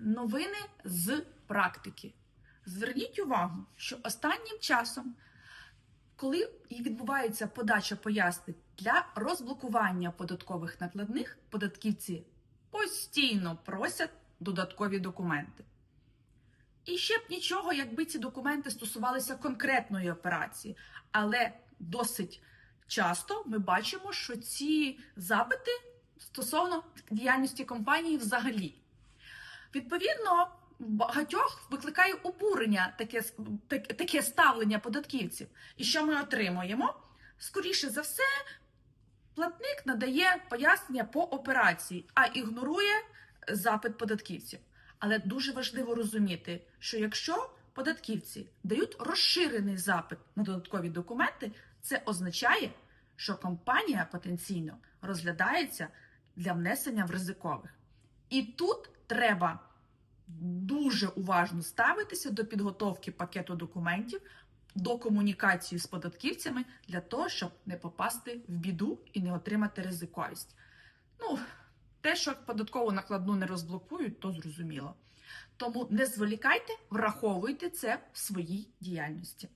Новини з практики. Зверніть увагу, що останнім часом, коли відбувається подача пояснень для розблокування податкових накладних, податківці постійно просять додаткові документи. І ще б нічого, якби ці документи стосувалися конкретної операції, але досить часто ми бачимо, що ці запити стосовно діяльності компанії взагалі. Відповідно, багатьох викликає обурення таке, так- таке ставлення податківців. І що ми отримуємо? Скоріше за все, платник надає пояснення по операції, а ігнорує запит податківців. Але дуже важливо розуміти, що якщо податківці дають розширений запит на додаткові документи, це означає, що компанія потенційно розглядається для внесення в ризикових. І тут треба дуже уважно ставитися до підготовки пакету документів, до комунікації з податківцями для того, щоб не попасти в біду і не отримати ризиковість. Ну, те, що податкову накладну не розблокують, то зрозуміло. Тому не зволікайте, враховуйте це в своїй діяльності.